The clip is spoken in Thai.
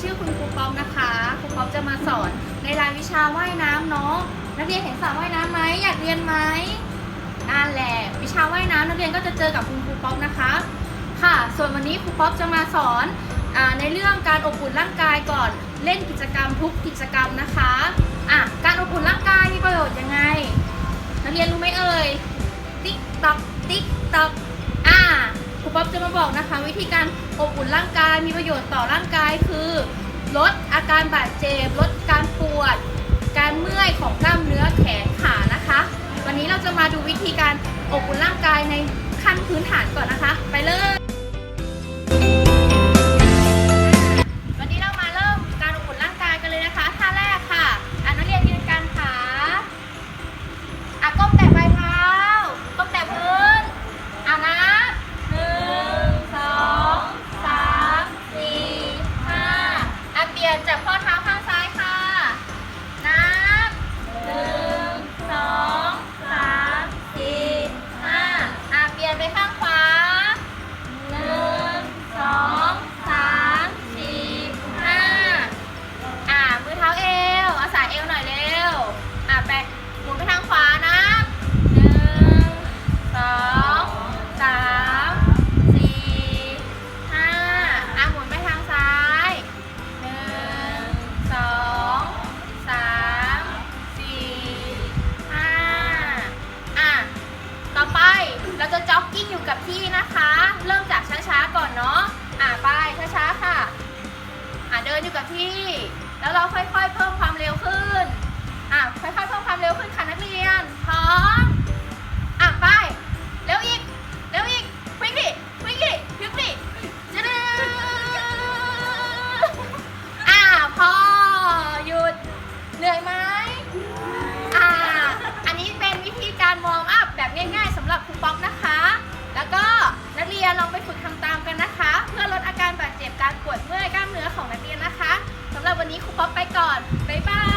ชื่อคุณครูป๊อปนะคะ ครูป๊อปจะมาสอนในรายวิชาว่ายน้ำเนาะ นักเรียนเห็นสระว่ายน้ำไหมอยากเรียนไหมนั่นแหละ วิชาว่ายน้ำนักเรียนก็จะเจอกับคุณครูป๊อปนะคะ ค่ะ ส่วนวันนี้ครูป๊อปจะมาสอนอในเรื่องการอบอุ่นร่างกายก่อน เล่นกิจกรรมทุกกิจกรรมนะคะอะการอบอุ่นร่างกายมีประโยชน์ยังไง นักเรียนรู้ไหมเอ่ย ติ๊กต๊อก ติ๊กต๊อก ครูป๊อปจะมาบอกนะคะ วิธีการอบอุ่นร่างกายมีประโยชน์ต่อร่างกายคือ ลดอาการบาดเจ็บลดการปวด การเมื่อยของกล้ามเนื้อแขนขานะคะ วันนี้เราจะมาดูวิธีการอบอุ่นร่างกายในขั้นพื้นฐานก่อนนะคะ ไปเลย อยู่กับที่นะคะ เริ่มจากช้าๆก่อนเนาะอ่าไปช้าๆค่ะอ่าเดินอยู่กับที่ แล้วเราค่อยๆ วันนี้ครูป๊อปไปก่อน บ๊ายบาย